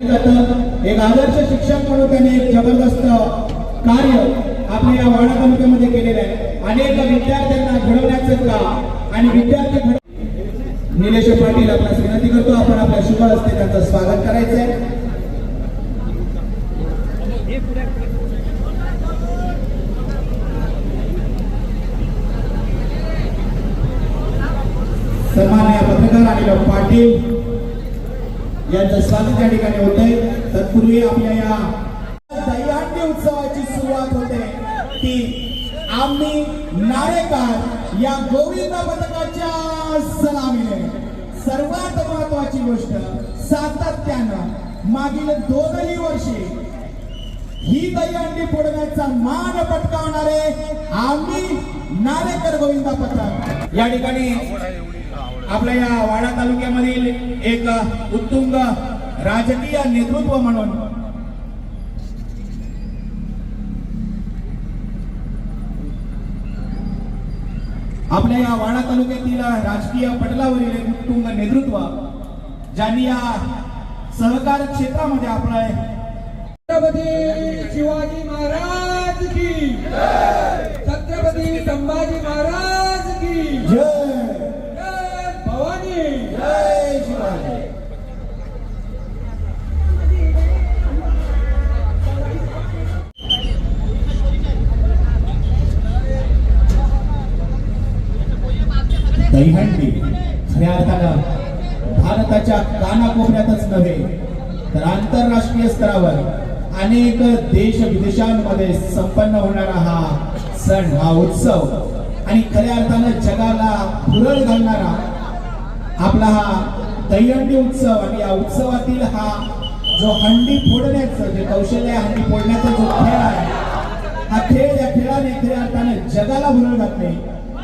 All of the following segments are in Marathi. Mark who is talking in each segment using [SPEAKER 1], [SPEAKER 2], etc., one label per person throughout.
[SPEAKER 1] एक आदर्श शिक्षक म्हणून त्यांनी एक जबरदस्त कार्य आपल्या या वाडा तालुक्यामध्ये केलेलं आहे. अनेक विद्यार्थ्यांना घडवण्याचं काम आणि विद्यार्थी घड निलेश पाटील आपल्यास विनंती करतो आपण आपल्या शुभ हस्ते त्यांचं स्वागत करायचं आहे. सन्माननीय पत्रकार अनिल पाटील यांचं स्वागत या ठिकाणी होतंय. तत्पूर्वी आपल्या या दह्याण्य उत्सवाची सुरुवात होते. ती आम्ही नारेकार या गोविंद पथकाच्या सलामीने. सर्वात महत्वाची गोष्ट सातत्यानं मागील दोनही वर्षे ही दहीहंडी फोडण्याचा मान पटकावणारे आम्ही नारेकर गोविंदा पथक. या ठिकाणी आपल्या या वाडा तालुक्यामधील एक उत्तुंग राजकीय नेतृत्व म्हणून आपल्या या वाडा तालुक्यातील राजकीय पटलावरील एक उत्तुंग नेतृत्व ज्यांनी या सहकार क्षेत्रामध्ये आपलं
[SPEAKER 2] छत्रपती शिवाजी महाराज की छत्रपती संभाजी महाराज
[SPEAKER 1] दहीहंडी खऱ्या अर्थानं भारताच्या कानाकोपऱ्यातच नव्हे तर आंतरराष्ट्रीय स्तरावर अनेक देश विदेशांमध्ये संपन्न होणारा हा सण हा उत्सव आणि खऱ्या अर्थानं जगाला भुरळ घालणारा आपला हा दहीहंडी उत्सव आणि या उत्सवातील हा जो हंडी फोडण्याचं जे कौशल्य हंडी फोडण्याचा जो खेळ आहे हा खेळ या खेळाने खऱ्या अर्थानं जगाला भुरळ घातले.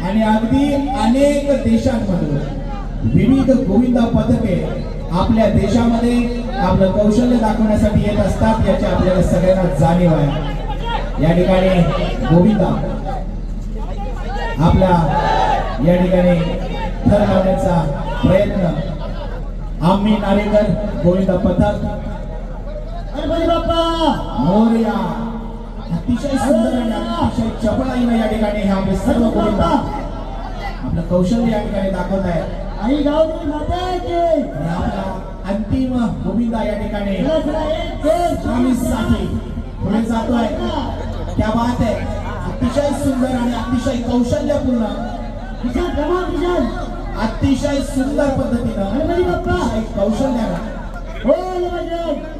[SPEAKER 1] आणि अगदी अनेक देशांमधून विविध गोविंदा पथके आपल्या देशामध्ये आपलं कौशल्य दाखवण्यासाठी येत असतात याची आपल्याला सगळ्यांना जाणीव आहे. या ठिकाणी गोविंदा आपल्या या ठिकाणी थर लावण्याचा प्रयत्न. आम्ही नारेकर गोविंदा पथक. मोरया. अतिशय सुंदर आणि अतिशय चपळाईनं या ठिकाणी हे आपले सर्व गोविंदा आपलं कौशल्य या ठिकाणी दाखवत आहे.
[SPEAKER 3] आई गावची माता की?
[SPEAKER 1] आणि आपला अंतिम गोविंदा या ठिकाणी.
[SPEAKER 3] दोन
[SPEAKER 1] स्वामीसाठी पुढे जातोय. त्या बात आहे अतिशय सुंदर आणि अतिशय कौशल्यपूर्ण. अतिशय सुंदर पद्धतीनं कौशल्यानं.
[SPEAKER 3] बजरंग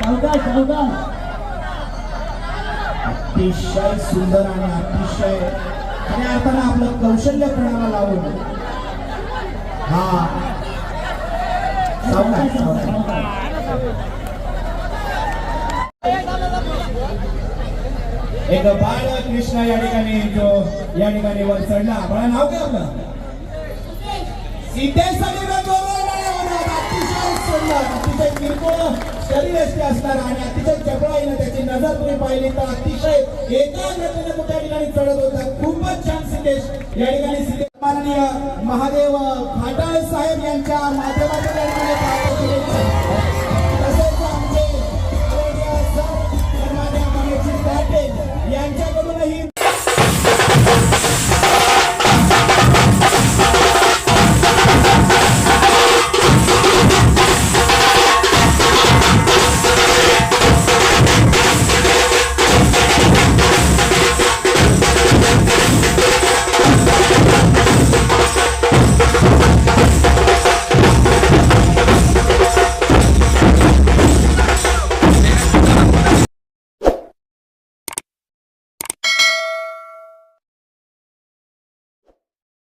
[SPEAKER 3] सावकाश सावकाश.
[SPEAKER 1] अतिशय सुंदर आणि अतिशय खऱ्या अर्थानं आपलं कौशल्य कोणाला लावून. हा. सावकाश एक बाळ कृष्ण या ठिकाणी जो या ठिकाणी वर चढला. बाळा नाव काय आपलं? सिद्धेश्वरी अतिशय सुंदर. अतिशय किरकोळ शरीर असते असणार आणि अतिशय चपळाईनं त्याची नजर तुम्ही पाहिली तर अतिशय एकाग्रतेने मोठ्या ठिकाणी चढत होता. खूपच छान सिद्धेश. या ठिकाणी माननीय महादेव घाटाळ साहेब यांच्या माध्यमातून